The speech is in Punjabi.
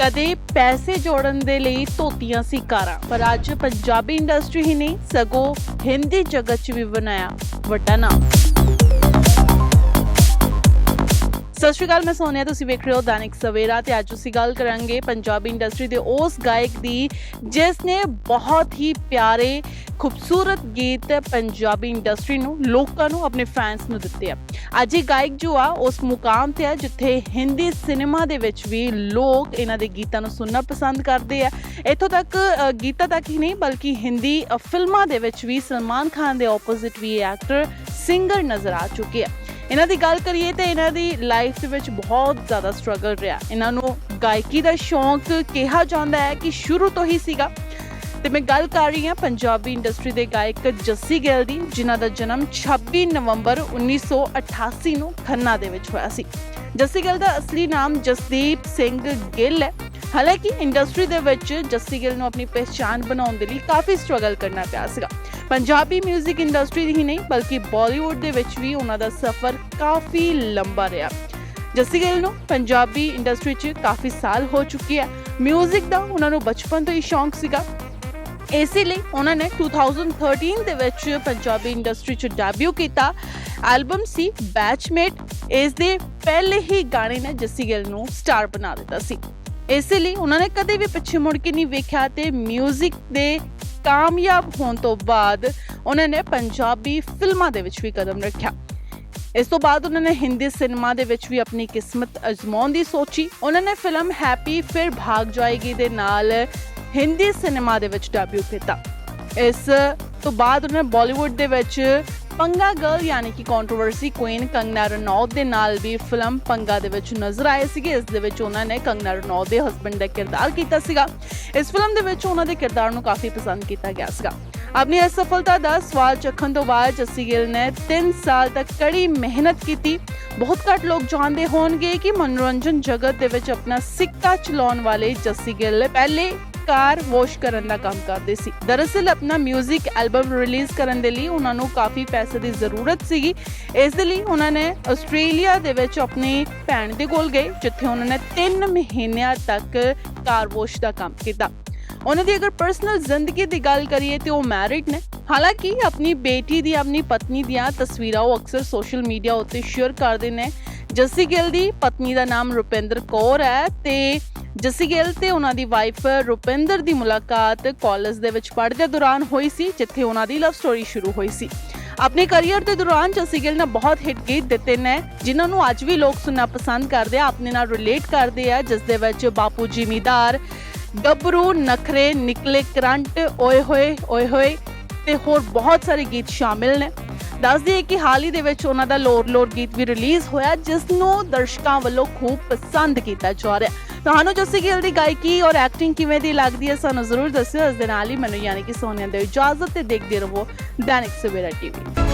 ਕਦੇ ਪੈਸੇ ਜੋੜਨ ਦੇ ਲਈ ਧੋਤੀਆਂ ਸੀ ਕਾਰਾਂ, ਪਰ ਅੱਜ ਪੰਜਾਬੀ ਇੰਡਸਟਰੀ ਹੀ ਨਹੀਂ ਸਗੋਂ ਹਿੰਦੀ ਜਗਤ 'ਚ ਵੀ ਬਣਾਇਆ ਵੱਡਾ ਨਾਮ। ਸਤਿ ਸ਼੍ਰੀ ਅਕਾਲ, ਮੈਂ ਸੋਨੀਆ, ਤੁਸੀਂ ਵੇਖ ਰਹੇ ਹੋ ਦੈਨਿਕ ਸਵੇਰਾ ਤੇ ਅੱਜ ਅਸੀਂ ਗੱਲ ਕਰਾਂਗੇ ਪੰਜਾਬੀ ਇੰਡਸਟਰੀ ਦੇ ਉਸ ਗਾਇਕ ਦੀ, ਜਿਸ ਨੇ ਬਹੁਤ ਹੀ ਪਿਆਰੇ, ਖੂਬਸੂਰਤ ਗੀਤ ਪੰਜਾਬੀ ਇੰਡਸਟਰੀ ਨੂੰ, ਲੋਕਾਂ ਨੂੰ, ਆਪਣੇ ਫੈਨਸ ਨੂੰ ਦਿੱਤੇ ਆ। ਅੱਜ ਇਹ ਗਾਇਕ ਜੋ ਆ, ਉਸ ਮੁਕਾਮ ਤੇ ਆ, ਜਿੱਥੇ ਹਿੰਦੀ ਸਿਨੇਮਾ ਦੇ ਵਿੱਚ ਵੀ ਲੋਕ ਇਹਨਾਂ ਦੇ ਗੀਤਾਂ ਨੂੰ ਸੁਣਨਾ ਪਸੰਦ ਕਰਦੇ ਆ। ਇੱਥੋਂ ਤੱਕ ਗੀਤਾਂ ਤੱਕ ਹੀ ਨਹੀਂ, ਬਲਕਿ ਹਿੰਦੀ ਫਿਲਮਾਂ ਦੇ ਵਿੱਚ ਵੀ ਸਲਮਾਨ ਖਾਨ ਦੇ ਆਪੋਜ਼ਿਟ ਵੀ ਐਕਟਰ ਸਿੰਗਰ ਨਜ਼ਰ ਆ ਚੁੱਕੇ ਆ। ਇਹਨਾਂ ਦੀ ਗੱਲ ਕਰੀਏ ਤੇ ਇਹਨਾਂ ਦੀ ਲਾਈਫ ਦੇ ਵਿੱਚ ਬਹੁਤ ਜ਼ਿਆਦਾ ਸਟਰਗਲ ਰਿਹਾ। ਇਹਨਾਂ ਨੂੰ ਗਾਇਕੀ ਦਾ ਸ਼ੌਂਕ ਕਿਹਾ ਜਾਂਦਾ ਹੈ ਕਿ ਸ਼ੁਰੂ ਤੋਂ ਹੀ ਸੀਗਾ। ਤੇ ਮੈਂ ਗੱਲ ਕਰ ਰਹੀ ਹਾਂ ਪੰਜਾਬੀ ਇੰਡਸਟਰੀ ਦੇ ਗਾਇਕ ਜੱਸੀ ਗਿੱਲ ਦੀ, ਜਿਨ੍ਹਾਂ ਦਾ ਜਨਮ 26 ਨਵੰਬਰ 1988 ਨੂੰ ਖੰਨਾ ਦੇ ਵਿੱਚ ਹੋਇਆ ਸੀ। ਜੱਸੀ ਗਿੱਲ ਦਾ ਅਸਲੀ ਨਾਮ ਜਸਦੀਪ ਸਿੰਘ ਗਿੱਲ ਹੈ। ਹਾਲਾਂਕਿ ਇੰਡਸਟਰੀ ਦੇ ਵਿੱਚ ਜੱਸੀ ਗਿੱਲ ਨੂੰ ਆਪਣੀ ਪਛਾਣ ਬਣਾਉਣ ਦੇ ਲਈ ਕਾਫੀ ਸਟਰਗਲ ਕਰਨਾ ਪਿਆ ਸੀਗਾ। ਪੰਜਾਬੀ 뮤직 ਇੰਡਸਟਰੀ ਦੀ ਹੀ ਨਹੀਂ ਬਲਕਿ ਬਾਲੀਵੁੱਡ ਦੇ ਵਿੱਚ ਵੀ ਉਹਨਾਂ ਦਾ ਸਫ਼ਰ ਕਾਫੀ ਲੰਬਾ ਰਿਹਾ ਜੱਸੀ ਗਿੱਲ ਨੂੰ ਪੰਜਾਬੀ ਇੰਡਸਟਰੀ 'ਚ ਕਾਫੀ ਸਾਲ ਹੋ ਚੁੱਕੀ ਹੈ 뮤직 ਦਾ ਉਹਨਾਂ ਨੂੰ ਬਚਪਨ ਤੋਂ ਹੀ ਸ਼ੌਂਕ ਸੀਗਾ ਇਸੇ ਲਈ ਉਹਨਾਂ ਨੇ 2013 ਦੇ ਵਿੱਚ ਪੰਜਾਬੀ ਇੰਡਸਟਰੀ 'ਚ ਡੈਬਿਊ ਕੀਤਾ ਐਲਬਮ ਸੀ ਬੈਚਮੇਟ ਇਸ ਦੇ ਪਹਿਲੇ ਹੀ ਗਾਣੇ ਨੇ ਜੱਸੀ ਗਿੱਲ ਨੂੰ ਸਟਾਰ ਬਣਾ ਦਿੱਤਾ ਸੀ ਇਸੇ ਲਈ ਉਹਨਾਂ ਨੇ ਕਦੇ ਵੀ ਪਿੱਛੇ ਮੁੜ ਕੇ ਨਹੀਂ ਵੇਖਿਆ ਤੇ 뮤직 ਦੇ ਕਾਮਯਾਬ ਹੋਣ ਤੋਂ ਬਾਅਦ ਉਹਨਾਂ ਨੇ ਪੰਜਾਬੀ ਫਿਲਮਾਂ ਦੇ ਵਿੱਚ ਵੀ ਕਦਮ ਰੱਖਿਆ। ਇਸ ਤੋਂ ਬਾਅਦ ਉਹਨਾਂ ਨੇ ਹਿੰਦੀ ਸਿਨੇਮਾ ਦੇ ਵਿੱਚ ਵੀ ਆਪਣੀ ਕਿਸਮਤ ਅਜ਼ਮਾਉਣ ਦੀ ਸੋਚੀ। ਉਹਨਾਂ ਨੇ ਫਿਲਮ ਹੈਪੀ ਫਿਰ ਭਾਗ ਜਾਏਗੀ ਦੇ ਨਾਲ ਹਿੰਦੀ ਸਿਨੇਮਾ ਦੇ ਵਿੱਚ ਡੈਬਿਊ ਕੀਤਾ। ਇਸ ਤੋਂ ਬਾਅਦ ਉਹਨਾਂ ਨੇ ਬਾਲੀਵੁੱਡ ਦੇ ਵਿੱਚ ਪੰਗਾ ਗਰਲ ਯਾਨੀ ਕਿ ਕੰਟਰੋਵਰਸੀ ਕੁਈਨ ਕੰਗਨਾ ਰਣੌਤ ਦੇ ਨਾਲ ਵੀ ਫਿਲਮ ਪੰਗਾ ਦੇ ਵਿੱਚ ਨਜ਼ਰ ਆਏ ਸੀਗੇ। ਇਸ ਦੇ ਵਿੱਚ ਉਹਨਾਂ ਨੇ ਕੰਗਨਾ ਰਣੌਤ ਦੇ ਹਸਬੰਡ ਦਾ ਕਿਰਦਾਰ ਕੀਤਾ ਸੀਗਾ। ਇਸ ਫਿਲਮ ਦੇ ਵਿੱਚ ਉਹਨਾਂ ਦੇ ਕਿਰਦਾਰ ਨੂੰ ਕਾਫੀ ਪਸੰਦ ਕੀਤਾ ਗਿਆ ਸੀਗਾ। ਆਪਣੀ ਅਸਫਲਤਾ ਦਾ ਸਵਾਲ ਚੱਖਣ ਤੋਂ ਬਾਅਦ ਜੱਸੀ ਗਿੱਲ ਨੇ 3 ਸਾਲ ਤੱਕ ਕੜੀ ਮਿਹਨਤ ਕੀਤੀ। ਬਹੁਤ ਘੱਟ ਲੋਕ ਜਾਣਦੇ ਹੋਣਗੇ ਕਿ ਮਨੋਰੰਜਨ ਜਗਤ ਦੇ ਵਿੱਚ ਆਪਣਾ ਸਿੱਕਾ ਚਲਾਉਣ ਵਾਲੇ ਜੱਸੀ ਗਿੱਲ ਪਹਿਲੇ ਕਾਰ ਵਾਸ਼ ਕਰਨ ਦਾ ਕੰਮ ਕਰਦੇ ਸੀ। ਦਰਅਸਲ ਆਪਣਾ 뮤직 ਐਲਬਮ ਰਿਲੀਜ਼ ਕਰਨ ਦੇ ਲਈ ਉਹਨਾਂ ਨੂੰ ਕਾਫੀ ਪੈਸੇ ਦੀ ਜ਼ਰੂਰਤ ਸੀਗੀ। ਇਸ ਦੇ ਲਈ ਉਹਨਾਂ ਨੇ ਆਸਟ੍ਰੇਲੀਆ ਦੇ ਵਿੱਚ ਆਪਣੀ ਭੈਣ ਦੇ ਕੋਲ ਗਏ, ਜਿੱਥੇ ਉਹਨਾਂ ਨੇ 3 ਮਹੀਨਿਆਂ ਤੱਕ ਕਾਰ ਵਾਸ਼ ਦਾ ਕੰਮ ਕੀਤਾ। ਉਹਨਾਂ ਦੀ ਅਗਰ ਪਰਸਨਲ ਜ਼ਿੰਦਗੀ ਦੀ ਗੱਲ ਕਰੀਏ ਤੇ ਉਹ ਮੈਰਿਡ ਨੇ। ਹਾਲਾਂਕਿ ਆਪਣੀ ਬੇਟੀ ਦੀ, ਆਪਣੀ ਪਤਨੀ ਦੀਆਂ ਤਸਵੀਰਾਂ ਉਹ ਅਕਸਰ ਸੋਸ਼ਲ ਮੀਡੀਆ ਉੱਤੇ ਸ਼ੇਅਰ ਕਰਦੇ ਨੇ। ਜੱਸੀ ਗਿੱਲ ਦੀ ਪਤਨੀ ਦਾ ਨਾਮ ਰੁਪਿੰਦਰ ਕੌਰ ਹੈ ਤੇ ਜੱਸੀ ਗਿੱਲ ਤੇ ਉਹਨਾਂ ਦੀ ਵਾਈਫ ਰੁਪਿੰਦਰ ਦੀ ਮੁਲਾਕਾਤ ਕਾਲਜ ਦੇ ਵਿੱਚ ਪੜ੍ਹਦੇ ਦੌਰਾਨ ਹੋਈ ਸੀ, ਜਿੱਥੇ ਉਹਨਾਂ ਦੀ ਲਵ ਸਟੋਰੀ ਸ਼ੁਰੂ ਹੋਈ ਸੀ। ਆਪਣੇ ਕੈਰੀਅਰ ਦੇ ਦੌਰਾਨ ਜੱਸੀ ਗਿੱਲ ਨੇ ਬਹੁਤ ਹਿੱਟ ਗੀਤ ਦਿੱਤੇ ਨੇ, ਜਿਨ੍ਹਾਂ ਨੂੰ ਅੱਜ ਵੀ ਲੋਕ ਸੁਣਨਾ ਪਸੰਦ ਕਰਦੇ ਆ, ਆਪਣੇ ਨਾਲ ਰਿਲੇਟ ਕਰਦੇ ਆ, ਜਿਸ ਦੇ ਵਿੱਚ ਬਾਪੂ ਜ਼ਿਮੀਦਾਰ, ਗੱਭਰੂ, ਨਖਰੇ, ਨਿਕਲੇ ਕਰੰਟ, ਓਏ ਹੋਏ ਓਏ ਹੋਏ ਤੇ ਹੋਰ ਬਹੁਤ ਸਾਰੇ ਗੀਤ ਸ਼ਾਮਿਲ ਨੇ। ਦੱਸ ਦਈਏ ਕਿ ਹਾਲ ਹੀ ਦੇ ਵਿੱਚ ਉਹਨਾਂ ਦਾ ਲੋਰ ਲੋਰ ਗੀਤ ਵੀ ਰਿਲੀਜ਼ ਹੋਇਆ, ਜਿਸ ਨੂੰ ਦਰਸ਼ਕਾਂ ਵੱਲੋਂ ਖੂਬ ਪਸੰਦ ਕੀਤਾ ਜਾ ਰਿਹਾ ਤੁਹਾਨੂੰ ਜੱਸੀ ਗਿੱਲ ਦੀ ਗਾਇਕੀ ਔਰ ਐਕਟਿੰਗ ਕਿਵੇਂ ਦੀ ਲੱਗਦੀ ਹੈ, ਸਾਨੂੰ ਜ਼ਰੂਰ ਦੱਸਿਓ। ਇਸ ਦੇ ਨਾਲ ਹੀ ਮੈਨੂੰ ਯਾਨੀ ਕਿ ਸੋਨੀਆ ਦੇ ਇਜਾਜ਼ਤ ਤੇ ਦੇਖਦੇ ਰਹੋ ਦੈਨਿਕ ਸਵੇਰਾ ਟੀਵੀ।